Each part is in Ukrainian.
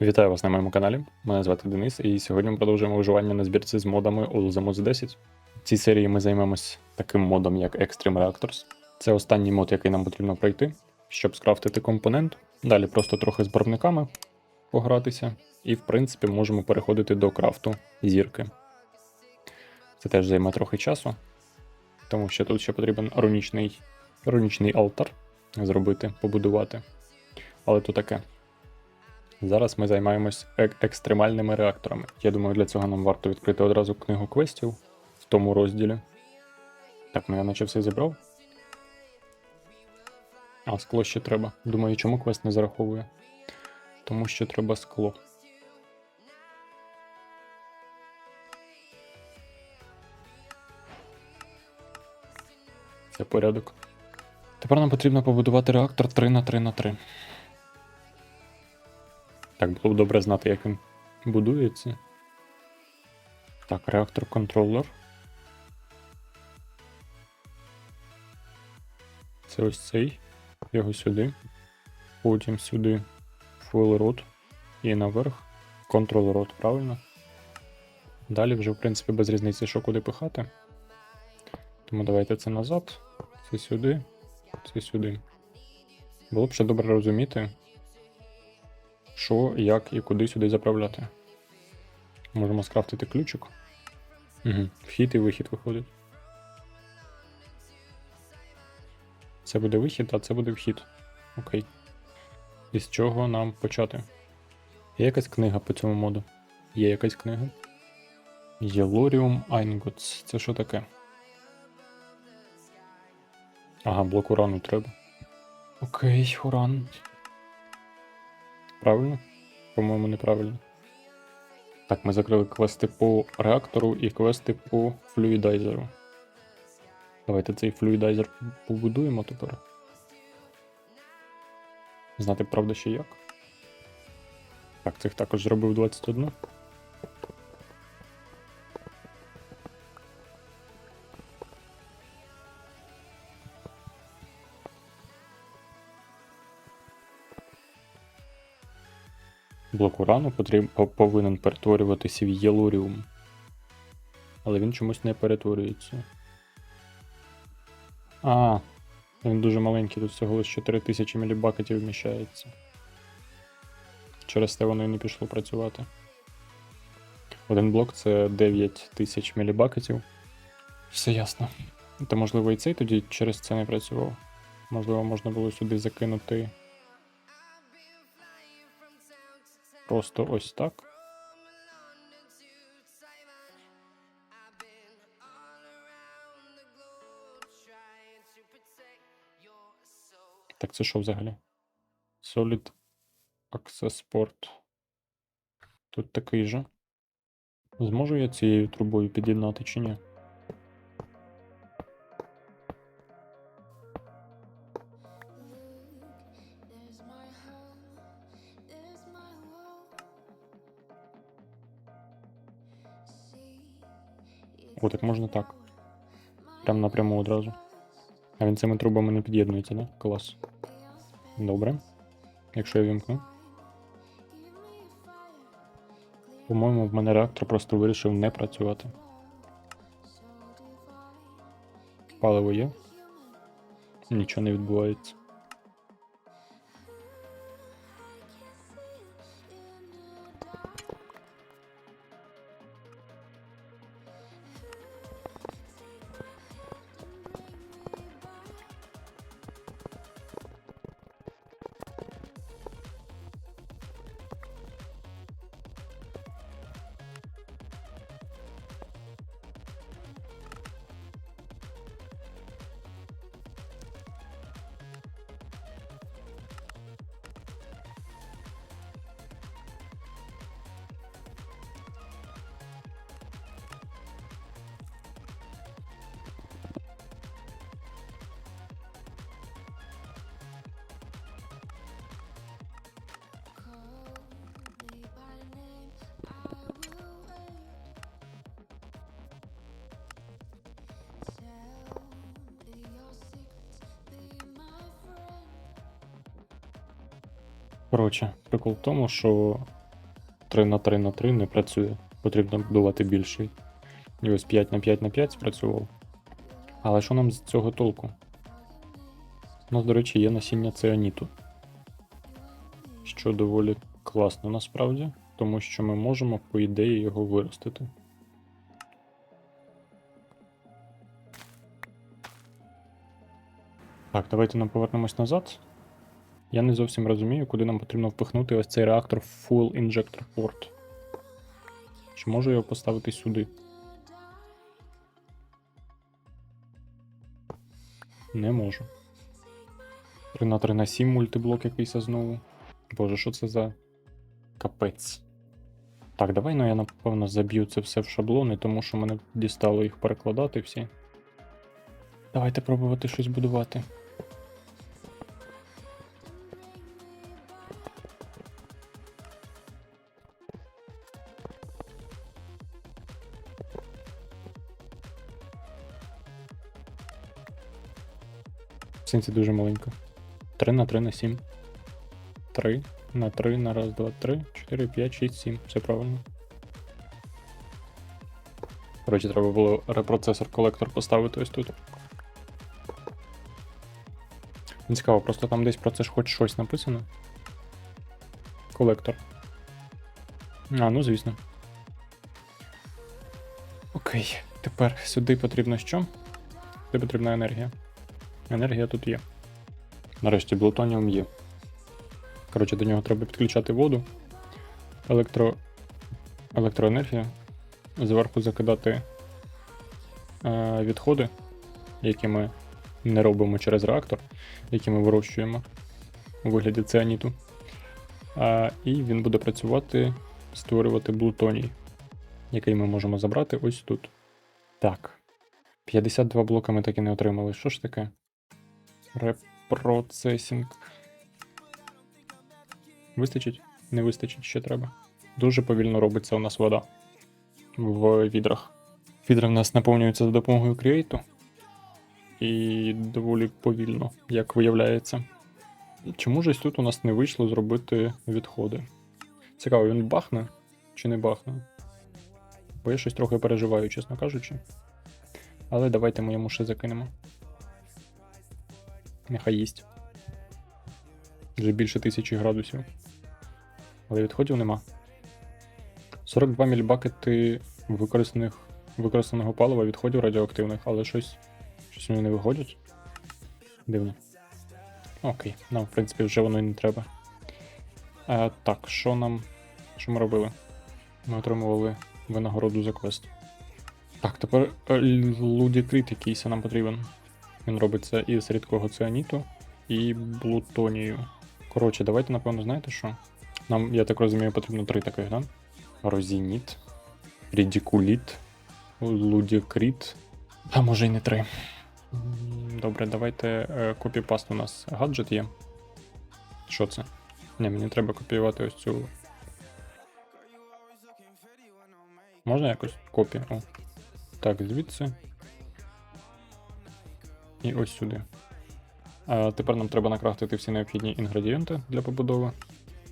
Вітаю вас на моєму каналі. Мене звати Денис, і сьогодні ми продовжуємо виживання на збірці з модами Ulzamos 10. В цій серії ми займемось таким модом, як Extreme Reactors. Це останній мод, який нам потрібно пройти, щоб скрафтити компонент. Далі просто трохи з барвниками погратися, і, в принципі, можемо переходити до крафту зірки. Це теж займе трохи часу, тому що тут ще потрібен рунічний, рунічний алтар зробити, побудувати. Але то таке. Зараз ми займаємось ек- екстремальними реакторами. Я думаю, для цього нам варто відкрити одразу книгу квестів в тому розділі. Так, ну я наче все зібрав. А, скло ще треба. Думаю, чому квест не зараховує? Тому що треба скло. Це порядок. Тепер нам потрібно побудувати реактор 3 на 3 на 3 Так, було б добре знати, як він будується. Так, реактор контролер. Це ось цей. Його сюди. Потім сюди rod і наверх. Rod, правильно? Далі вже, в принципі, без різниці, що куди пихати. Тому давайте це назад, це сюди, це сюди. Було б ще добре розуміти, що, як і куди сюди заправляти. Можемо скрафтити ключик. Угу. Вхід і вихід виходить. Це буде вихід, а це буде вхід. Окей. І з чого нам почати? Є якась книга по цьому моду? Є якась книга? Yellorium Ingots. Це що таке? Ага, блок урану треба. Окей, уран. Правильно? По-моєму, неправильно. Так, ми закрили квести по реактору і квести по флюїдайзеру. Давайте цей флюїдайзер побудуємо тепер. Знати, правда, ще як. Так, цих також зробив 21. Блок урану потріб... повинен перетворюватися в єлуріум. Але він чомусь не перетворюється. А, він дуже маленький, тут всього лише 4000 мілібакетів вміщається. Через те воно і не пішло працювати. Один блок це 9000 мілібакетів. Все ясно. То можливо і цей тоді через це не працював. Можливо, можна було сюди закинути. Просто ось так. Так це що взагалі? Solid Access Port. Тут такий же. Зможу я цією трубою під'єднати чи ні? Так можна так. Прям напряму одразу. А він цими трубами не під'єднується, да? Клас. Добре. Якщо я вімкну. По-моєму, в мене реактор просто вирішив не працювати. Паливо є. Нічого не відбувається. Коротше, прикол в тому, що 3 на 3 на 3 не працює. Потрібно будувати більший. І ось 5 на 5 на 5 спрацював. Але що нам з цього толку? У нас, до речі, є насіння цианіту. Що доволі класно насправді, тому що ми можемо, по ідеї, його виростити. Так, давайте нам повернемось назад. Я не зовсім розумію, куди нам потрібно впихнути ось цей реактор Full Injector Port. Чи можу його поставити сюди? Не можу. 3 на 3 на 7 мультиблок якийсь знову. Боже, що це за капець? Так, давай ну я напевно заб'ю це все в шаблони, тому що мене дістало їх перекладати всі. Давайте пробувати щось будувати. В дуже маленько. 3 на 3 на 7. 3 на 3 на 1, 2, 3, 4, 5, 6, 7. Все правильно. Коротше, треба було репроцесор-колектор поставити ось тут. Не цікаво, просто там десь про це ж хоч щось написано. Колектор. А, ну звісно. Окей, тепер сюди потрібно що? Сюди потрібна енергія. Енергія тут є. Нарешті блутоніум є. Коротше, до нього треба підключати воду, електро... електроенергію, зверху закидати е, відходи, які ми не робимо через реактор, які ми вирощуємо у вигляді цианіту. А, і він буде працювати, створювати блутоній, який ми можемо забрати ось тут. Так. 52 блока ми так і не отримали. Що ж таке? Репроцесінг. Вистачить? Не вистачить, ще треба. Дуже повільно робиться у нас вода в відрах. Відра в нас наповнюються за допомогою Create. І доволі повільно, як виявляється. Чому ж тут у нас не вийшло зробити відходи? Цікаво, він бахне чи не бахне? Бо я щось трохи переживаю, чесно кажучи. Але давайте ми йому ще закинемо. Нехай їсть. Вже більше тисячі градусів. Але відходів нема. 42 мільбакети використаних, використаного палива відходів радіоактивних, але щось. Щось вони не виходять. Дивно. Окей, нам, в принципі, вже воно і не треба. А, так, що нам. Що ми робили? Ми отримували винагороду за квест. Так, тепер лудікрит якийсь нам потрібен. Він робиться із рідкого цианіту і блутонію. Коротше, давайте, напевно, знаєте що? Нам, я так розумію, потрібно три таких, да? Розініт, рідікуліт, лудікрит. А може й не три. Добре, давайте е, копіпаст у нас гаджет є. Що це? Ні, мені треба копіювати ось цю. Можна якось копію? О. Так, звідси. І ось сюди. А тепер нам треба накрафтити всі необхідні інгредієнти для побудови.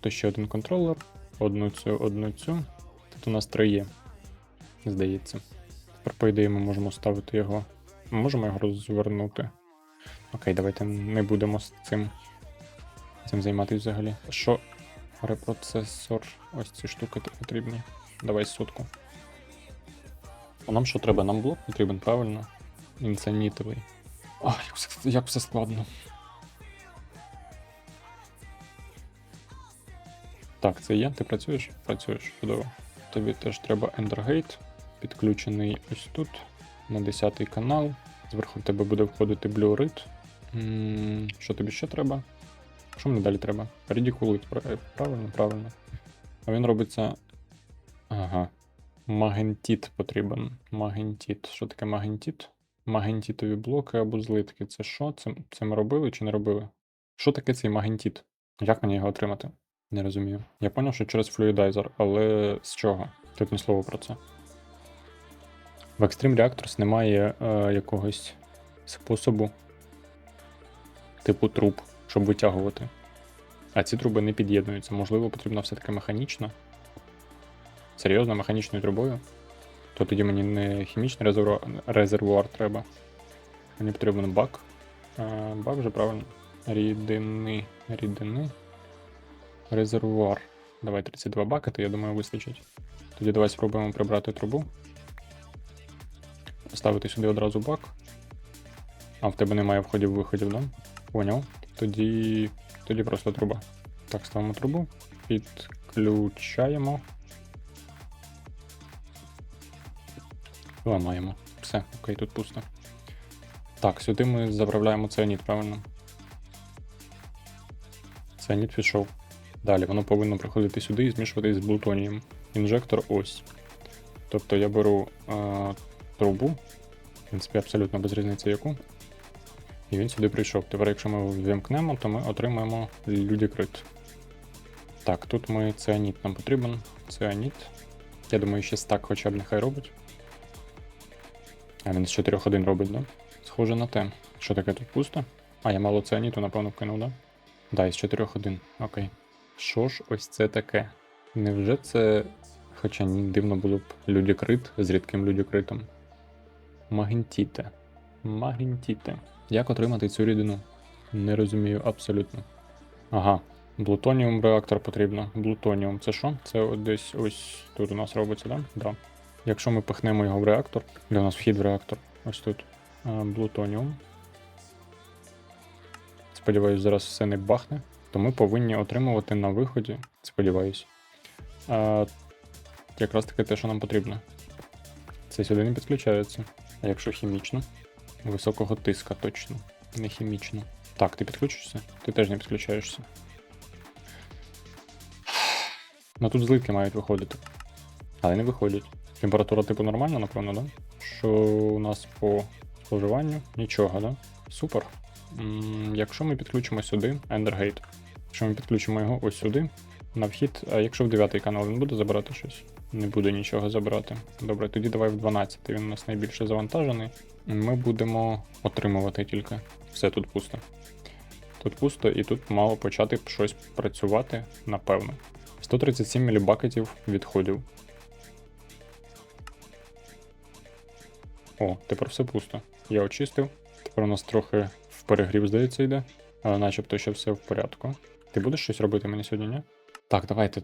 То ще один контролер, одну цю, одну цю. Тут у нас три є, здається. Тепер, по ідеї, ми можемо ставити його. Ми можемо його розвернути. Окей, давайте не будемо з цим, цим займатися взагалі. Що? Репроцесор. Ось ці штуки потрібні. Давай сотку. А нам що треба? Нам блок потрібен, правильно? Інценітовий. Ах, як все, як все складно. Так, це є. Ти працюєш? Працюєш, чудово. Тобі теж треба Endergate, підключений ось тут, на 10 канал. Зверху в тебе буде входити М, Що тобі ще треба? Що мені далі треба? Ridiculate, правильно, правильно. А він робиться. Ага. Магентіт потрібен. Магентіт. Що таке магентіт? Магентітові блоки або злитки. Це що? Це, це ми робили чи не робили? Що таке цей магентіт? Як мені його отримати? Не розумію. Я поняв, що через флюїдайзер, але з чого? Тут ні слова про це. В Extreme Reactors немає е, якогось способу, типу труб, щоб витягувати. А ці труби не під'єднуються. Можливо, потрібно все-таки механічно. серйозно механічною трубою, то тоді мені не хімічний резервуар, резервуар треба. Мені потрібен бак. А, бак вже правильно. Рідини. Рідини. Резервуар. Давай 32 бакети, я думаю, вистачить. Тоді давай спробуємо прибрати трубу. Поставити сюди одразу бак. А в тебе немає входів-виходів, да? Поняв. Тоді. Тоді просто труба. Так, ставимо трубу. Підключаємо. Ламаємо. Все, окей, тут пусто. Так, сюди ми заправляємо цианіт, правильно? Цианіт пішов. Далі воно повинно приходити сюди і змішуватись з блутонієм. Інжектор ось. Тобто я беру е, трубу, в принципі, абсолютно без різниці яку. І він сюди прийшов. Тепер, якщо ми ввімкнемо, то ми отримаємо людікрит. Так, тут ми цианіт нам потрібен. Цианіт. Я думаю, ще стак хоча б нехай робить. А він з 4-1 робить, да? Схоже на те. Що таке тут пусто? А, я мало цианіту, напевно, вкинув, да? Да, із 4-1. Окей. Що ж ось це таке? Невже це. Хоча ні, дивно було б людікрит з рідким людікритом. Магентіте. Магентіте. Як отримати цю рідину? Не розумію абсолютно. Ага, блутоніум реактор потрібно. Блутоніум це що? Це десь ось тут у нас робиться, да? Да. Якщо ми пихнемо його в реактор, у нас вхід в реактор? Ось тут. Блутоніум. Сподіваюсь, зараз все не бахне. То ми повинні отримувати на виході. Сподіваюсь. А, якраз таки те, що нам потрібно. Це сюди не підключається. А якщо хімічно? Високого тиска точно. Не хімічно. Так, ти підключишся? Ти теж не підключаєшся. Ну тут зливки мають виходити. Але не виходять. Температура типу нормальна, напевно, да? Що у нас по споживанню? Нічого, да? Супер. М, Якщо ми підключимо сюди Ендергейт, якщо ми підключимо його ось сюди, на вхід, а якщо в 9 канал він буде забирати щось? Не буде нічого забирати. Добре, тоді давай в 12, він у нас найбільше завантажений. Ми будемо отримувати тільки. Все тут пусто. Тут пусто і тут мало почати щось працювати, напевно. 137 мілібакетів відходів. О, тепер все пусто. Я очистив. Тепер у нас трохи в перегрів, здається, йде. Але начебто ще все в порядку. Ти будеш щось робити мені сьогодні, ні? Так, давайте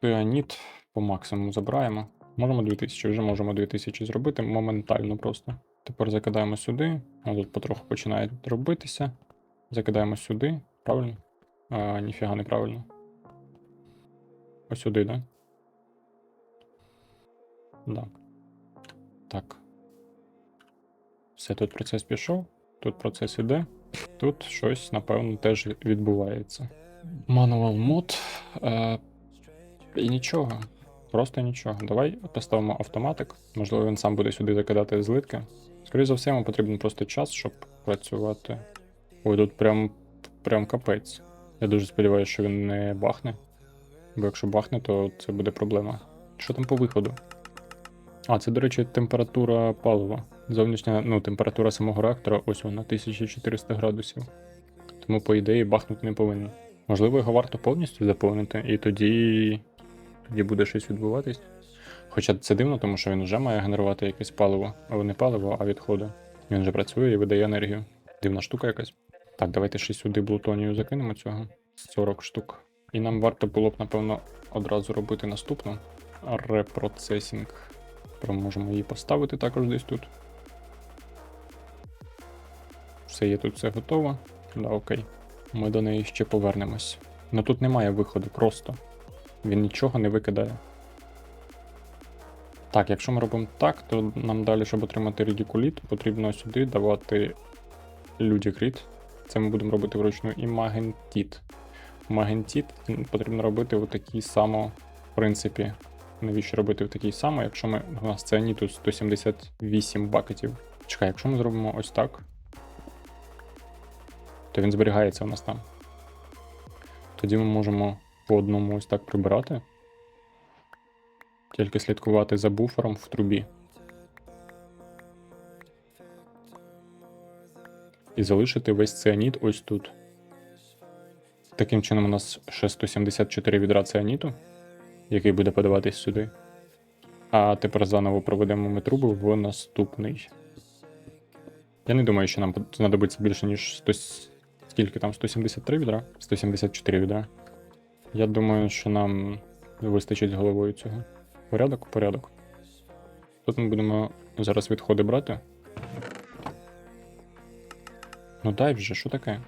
ціаніт по максимуму забираємо. Можемо 2000, вже можемо 2000 зробити моментально просто. Тепер закидаємо сюди. А тут потроху починає робитися. Закидаємо сюди. Правильно? А, ніфіга неправильно. Ось сюди, да? Да. Так. Все, тут процес пішов, тут процес іде, тут щось, напевно, теж відбувається. Manual мод. Е, і нічого. Просто нічого. Давай поставимо автоматик. Можливо, він сам буде сюди закидати злитки. Скоріше за все, йому потрібен просто час, щоб працювати. Ой, тут прям, прям капець. Я дуже сподіваюся, що він не бахне. Бо якщо бахне, то це буде проблема. Що там по виходу? А, це, до речі, температура палива. Зовнішня ну, температура самого реактора, ось вона 1400 градусів. Тому, по ідеї, бахнути не повинен. Можливо, його варто повністю заповнити, і тоді. тоді буде щось відбуватись. Хоча це дивно, тому що він вже має генерувати якесь паливо, але не паливо, а відходи. Він вже працює і видає енергію. Дивна штука якась. Так, давайте ще сюди блутонію закинемо цього. 40 штук. І нам варто було б, напевно, одразу робити наступну. Репроцесінг. Можемо її поставити також десь тут. Все є тут все готово. Да, окей. Ми до неї ще повернемось. Ну тут немає виходу просто. Він нічого не викидає. Так, якщо ми робимо так, то нам далі, щоб отримати редікуліт, потрібно сюди давати людікріт. Це ми будемо робити вручну і магентіт. Магентіт потрібно робити в такій само, в принципі, навіщо робити в такій само, якщо ми у нас це ціаніту 178 бакетів. Чекай, якщо ми зробимо ось так, то він зберігається у нас там. Тоді ми можемо по одному ось так прибирати. Тільки слідкувати за буфером в трубі. І залишити весь ціаніт ось тут. Таким чином, у нас ще 174 відра ціаніту, який буде подаватись сюди. А тепер заново проведемо ми труби в наступний. Я не думаю, що нам знадобиться більше, ніж 100... скільки там? 173 відра? 174 відра. Я думаю, що нам вистачить з головою цього. Порядок? Порядок. Тут ми будемо зараз відходи брати. Ну дай вже, що таке?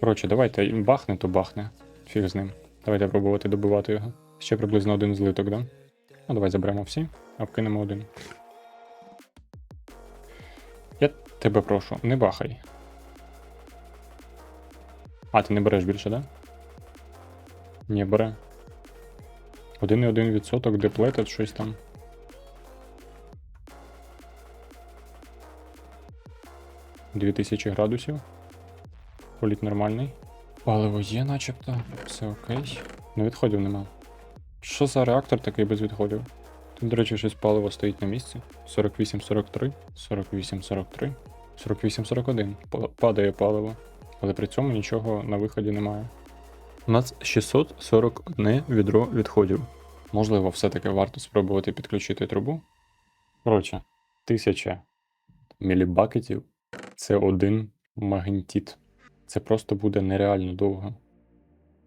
Коротше, давайте бахне, то бахне. Фіг з ним. Давайте пробувати добивати його. Ще приблизно один злиток, да? Ну, давай заберемо всі, а вкинемо один. Я тебе прошу, не бахай. А, ти не береш більше, да? Ні, бере. 1,1% деплетед щось там. Дві тисячі градусів. Політ нормальний. Паливо є, начебто. Все окей. Ну відходів нема. Що за реактор такий без відходів? Тут, до речі, щось паливо стоїть на місці. 48-43, 48-43, 48-41. Падає паливо. Але при цьому нічого на виході немає. У нас 641 відро відходів. Можливо, все-таки варто спробувати підключити трубу. Коротше, 1000 мілібакетів це один магнітіт. Це просто буде нереально довго.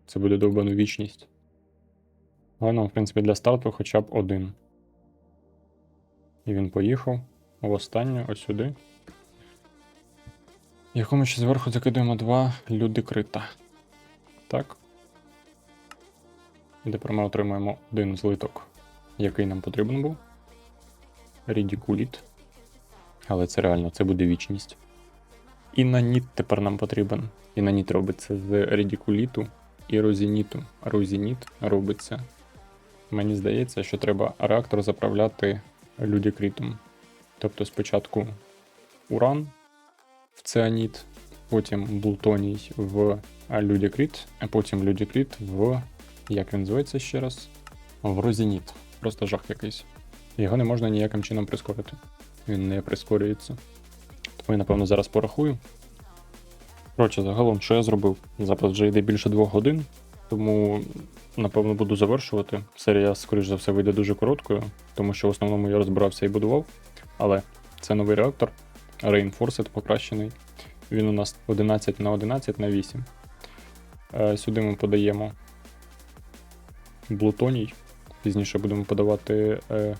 Це буде довбану вічність. Але нам, в принципі, для старту хоча б один. І він поїхав в останню ось сюди. Яку ми ще зверху закидуємо два люди крита. Так. І тепер ми отримаємо один злиток, який нам потрібен був. Рідікуліт. Але це реально, це буде вічність. Інаніт тепер нам потрібен. Інаніт робиться з рідікуліту і розініту. Розініт робиться. Мені здається, що треба реактор заправляти людікритом. Тобто спочатку уран в цианіт, потім блутоній в людікрит, а потім людікрит в. Як він називається ще раз? В розініт. Просто жах якийсь. Його не можна ніяким чином прискорити. Він не прискорюється. Тому я, напевно, зараз порахую. Коротше, загалом, що я зробив? Запис вже йде більше двох годин, тому напевно буду завершувати. Серія, скоріш за все, вийде дуже короткою, тому що в основному я розбирався і будував. Але це новий реактор, Reinforced покращений. Він у нас 11 на 11 на 8. Е, Сюди ми подаємо блутоній. Пізніше будемо подавати е,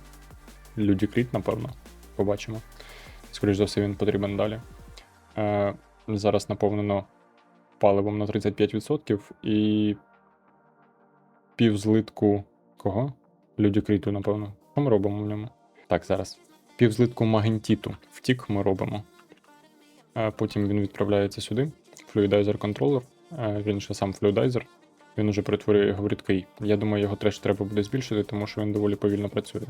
Людікріт, напевно. Побачимо. Скоріше за все, він потрібен далі. Е, зараз наповнено паливом на 35% і пів злитку кого? Людікриту, напевно. Що ми робимо в ньому? Так, зараз. Пів злитку магентіту. Втік ми робимо. Е, Потім він відправляється сюди. Fluidizer контролер. Він ще сам флюїдайзер. Він уже перетворює його в рідкий. Я думаю, його теж треба буде збільшити, тому що він доволі повільно працює.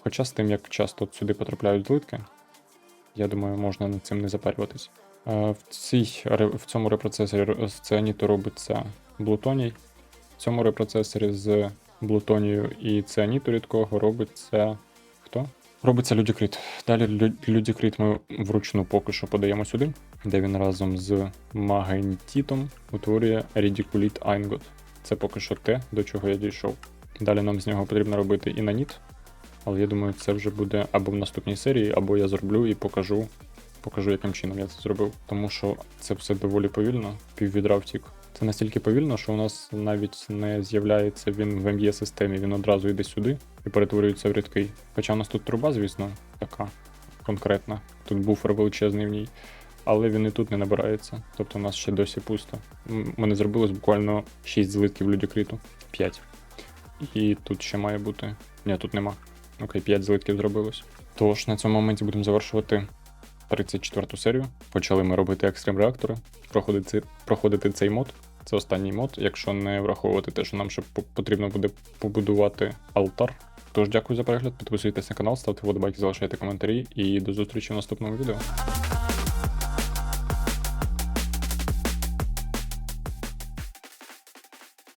Хоча з тим, як часто сюди потрапляють злитки, я думаю, можна над цим не запарюватись. Е, В, цій, в цьому репроцесорі з цианіту робиться блутоній. В цьому репроцесорі з блутонію і цианіту рідкого робиться. Хто? Робиться людікрит. Далі лю- людікрит ми вручну поки що подаємо сюди, де він разом з магентітом утворює рідікуліт Айнгот. Це поки що те, до чого я дійшов. Далі нам з нього потрібно робити інаніт, але я думаю, це вже буде або в наступній серії, або я зроблю і покажу, покажу, яким чином я це зробив. Тому що це все доволі повільно, піввідра втік. Це настільки повільно, що у нас навіть не з'являється він в МЄ системі, він одразу йде сюди і перетворюється в рідкий. Хоча у нас тут труба, звісно, така конкретна. Тут буфер величезний в ній, але він і тут не набирається. Тобто у нас ще досі пусто. Мене зробилось буквально 6 злитків людікриту. 5. І тут ще має бути. Ні, тут нема. Окей, 5 злитків зробилось. Тож на цьому моменті будемо завершувати 34 серію. Почали ми робити екстрем реактори, проходити, проходити цей мод. Це останній мод, якщо не враховувати те, що нам ще потрібно буде побудувати алтар. Тож дякую за перегляд, підписуйтесь на канал, ставте вподобайки, залишайте коментарі і до зустрічі в наступному відео.